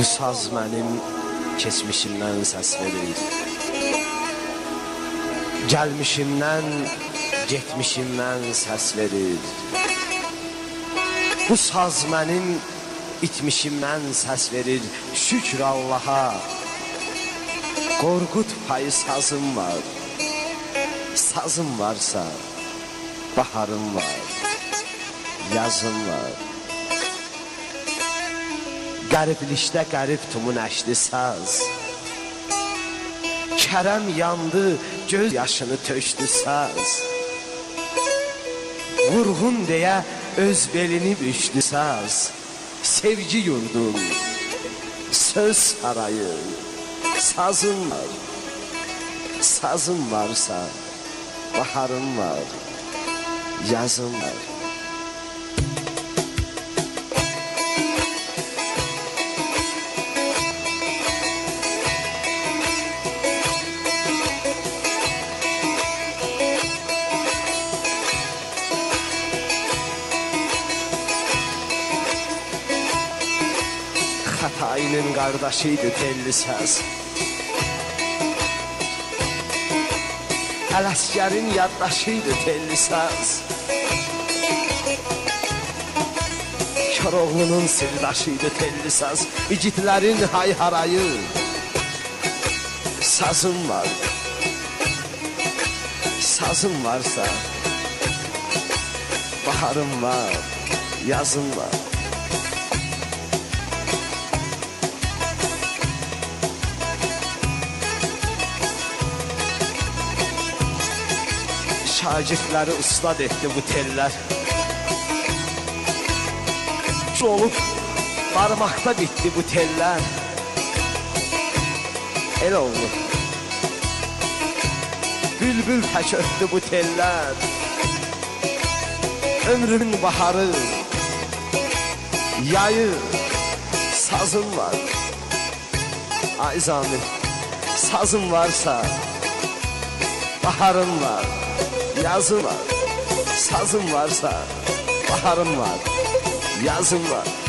Bu saz mənim keçmişimdən səs verir. Gəlmişimdən, getmişimdən səs verir. Bu saz mənim itmişimdən səs verir. Şükür Allaha. Qorqud payı sazım var. Sazım varsa baharım var. Yazım var. Qəriblikdə qərib tumun əşli saz. Kərəm yandı, göz yaşını tökdü saz. Vurğun deyə öz belini bükdü saz. Sevgi yurdum, söz sarayı, sazın var. Sazın varsa, baharım var, yazım var. Xətayinin qardaşıydı telli səs. Ələsgərin yaddaşıydı telli səs. Koroğlunun sirdaşıydı telli səs. İgidlərin hayharayı. Sazım var. Sazım varsa baharım var, yazım var. Şagirdləri ustad etdi bu tellər. Olub barmaqda bitdi bu tellər. El oldu. Bülbül tək ötdü bu tellər. Ömrümün baharı, yayı, sazım var. Ay Zamir, sazım varsa baharım var, yazım var. Sazım varsa baharım var, yazım var.